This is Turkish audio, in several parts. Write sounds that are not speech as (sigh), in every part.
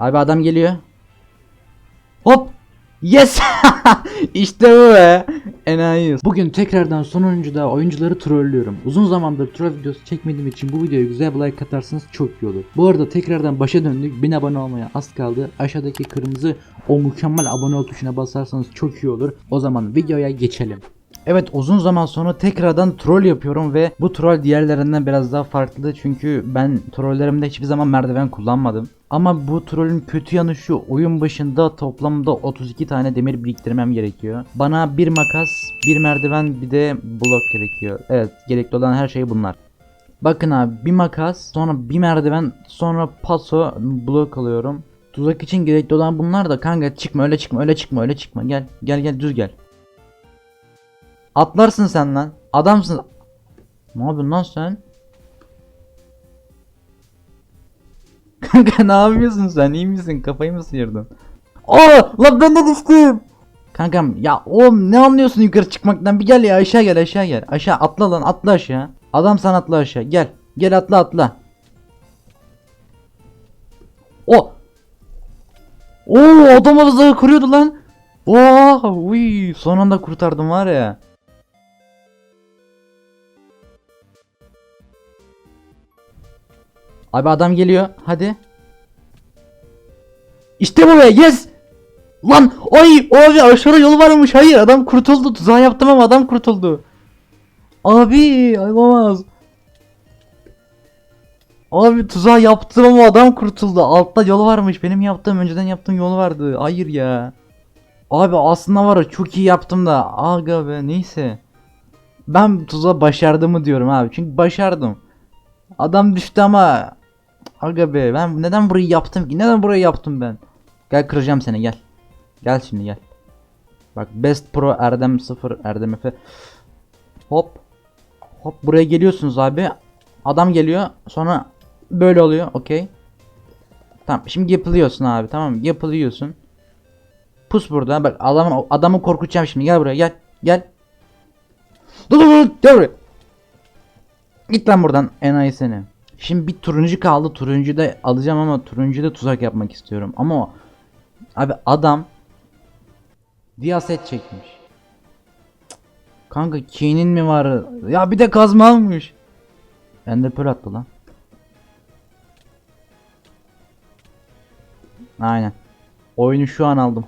Abi adam geliyor. Hop. Yes. (laughs) işte bu be. Enayi. Bugün tekrardan sonuncuda oyuncuları trollüyorum. Uzun zamandır troll videosu çekmediğim için bu videoya güzel bir like atarsanız çok iyi olur. Bu arada tekrardan başa döndük. 1000 abone olmaya az kaldı. Aşağıdaki kırmızı o mükemmel abone ol tuşuna basarsanız çok iyi olur. O zaman videoya geçelim. Evet uzun zaman sonra tekrardan troll yapıyorum ve bu troll diğerlerinden biraz daha farklı çünkü ben trollerimde hiçbir zaman merdiven kullanmadım. Ama bu trollün kötü yanı şu oyun başında toplamda 32 tane demir biriktirmem gerekiyor. Bana bir makas, bir merdiven bir de blok gerekiyor. Evet gerekli olan her şey bunlar. Bakın abi bir makas sonra bir merdiven sonra paso blok alıyorum. Tuzak için gerekli olan bunlar da kanka çıkma öyle çıkma öyle çıkma öyle çıkma gel gel gel düz gel. Atlarsın sen lan. Adamsın. Ne yapıyorsun lan sen? Kanka ne yapıyorsun sen? İyi misin? Kafayı mı sıyırdın? Aa lan ben de düştüm. Kankam ya oğlum ne anlıyorsun yukarı çıkmaktan? Bir gel ya aşağı gel aşağı gel. Aşağı atla lan atla aşağı. Adam sen atla aşağı. Gel. Gel atla atla. O. Oo adam hızlı kuruyordu lan. Oo, uy, son anda kurtardım var ya. Abi adam geliyor. Hadi. İşte bu be. Yes. Lan ay abi aşağı yol varmış. Hayır adam kurtuldu. Tuzağı yaptım ama adam kurtuldu. Abi olamaz. Abi tuzağı yaptım ama adam kurtuldu. Altta yol varmış. Benim yaptığım önceden yaptığım yol vardı. Hayır ya. Abi aslında var çok iyi yaptım da. Aga be neyse. Ben tuzağı başardığımı diyorum abi. Çünkü başardım. Adam düştü ama Aga be ben neden burayı yaptım ki? Neden burayı yaptım ben? Gel kıracağım seni gel. Gel şimdi gel. Bak Best Pro Erdem 0 Erdem Efe. Hop. Hop buraya geliyorsunuz abi. Adam geliyor. Sonra böyle oluyor. Okey. Tamam şimdi yapılıyorsun abi tamam mı? Yapılıyorsun. Pus burada. Bak adamı adamı korkutacağım şimdi. Gel buraya gel. Gel. Dur dur dur. Gel buraya. Git lan buradan enayi seni. Şimdi bir turuncu kaldı. Turuncu da alacağım ama turuncu da tuzak yapmak istiyorum. Ama abi adam diyaset çekmiş. Kanka kinin mi var? Ya bir de kazma almış. Ender pearl attı lan. Aynen. Oyunu şu an aldım.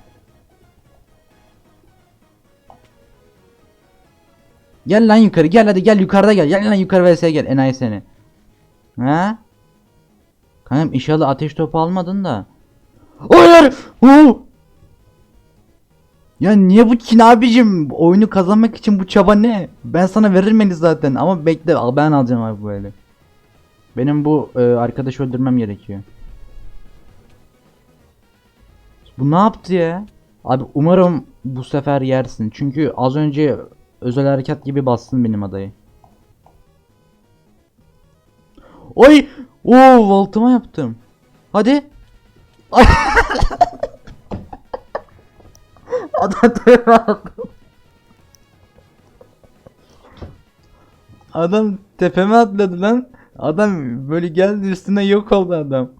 Gel lan yukarı gel hadi gel yukarıda gel. Gel lan yukarı vs gel enayi seni. He? Kanka inşallah ateş topu almadın da. Hayır! Oo! Ya niye bu kin abicim? Oyunu kazanmak için bu çaba ne? Ben sana veririm beni zaten ama bekle ben alacağım abi eli. Benim bu e, arkadaşı öldürmem gerekiyor. Bu ne yaptı ya? Abi umarım bu sefer yersin. Çünkü az önce özel harekat gibi bastın benim adayı. Oy! Oo, voltuma yaptım. Hadi. Ay. Adam tepeme attı. Adam tepeme atladı lan. Adam böyle geldi üstüne yok oldu adam.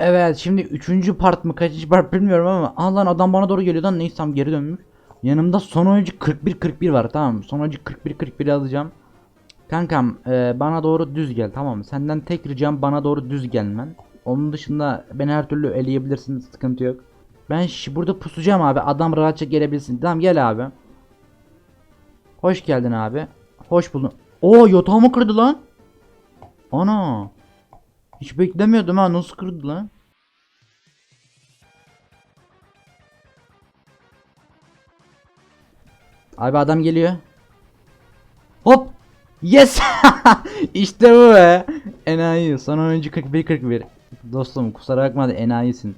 Evet şimdi üçüncü part mı kaçıncı part bilmiyorum ama ah lan adam bana doğru geliyor lan neyse tamam geri dönmüş. Yanımda son oyuncu 41-41 var tamam mı? Son oyuncu 41-41 alacağım. Kankam e, bana doğru düz gel tamam mı? Senden tek ricam bana doğru düz gelmen. Onun dışında beni her türlü eleyebilirsin sıkıntı yok. Ben burada pusacağım abi adam rahatça gelebilsin. Tamam gel abi. Hoş geldin abi. Hoş buldum. Oo yatağımı kırdı lan. Ana. Hiç beklemiyordum ha nasıl kırdı lan? Abi adam geliyor. Hop. Yes. (laughs) işte bu be. Enayi. Son oyuncu 41 41. Dostum kusura bakma da enayisin.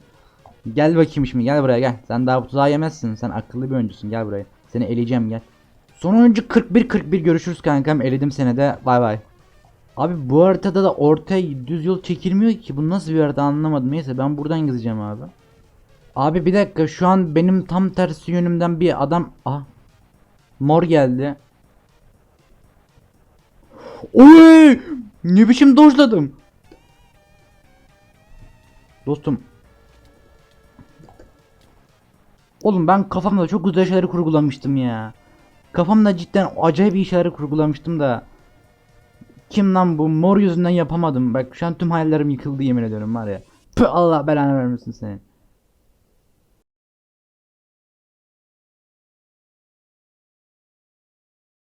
Gel bakayım şimdi gel buraya gel. Sen daha bu tuzağı yemezsin. Sen akıllı bir oyuncusun gel buraya. Seni eleyeceğim gel. Son oyuncu 41 41 görüşürüz kankam. Eledim seni de. Bay bay. Abi bu haritada da ortaya düz yol çekilmiyor ki. Bu nasıl bir harita anlamadım. Neyse ben buradan gideceğim abi. Abi bir dakika şu an benim tam tersi yönümden bir adam... Ah. Mor geldi. Oy! Ne biçim dojladım? Dostum. Oğlum ben kafamda çok güzel şeyleri kurgulamıştım ya. Kafamda cidden acayip iyi şeyleri kurgulamıştım da. Kim lan bu mor yüzünden yapamadım. Bak şu an tüm hayallerim yıkıldı yemin ediyorum var ya. Püh Allah belanı vermesin seni.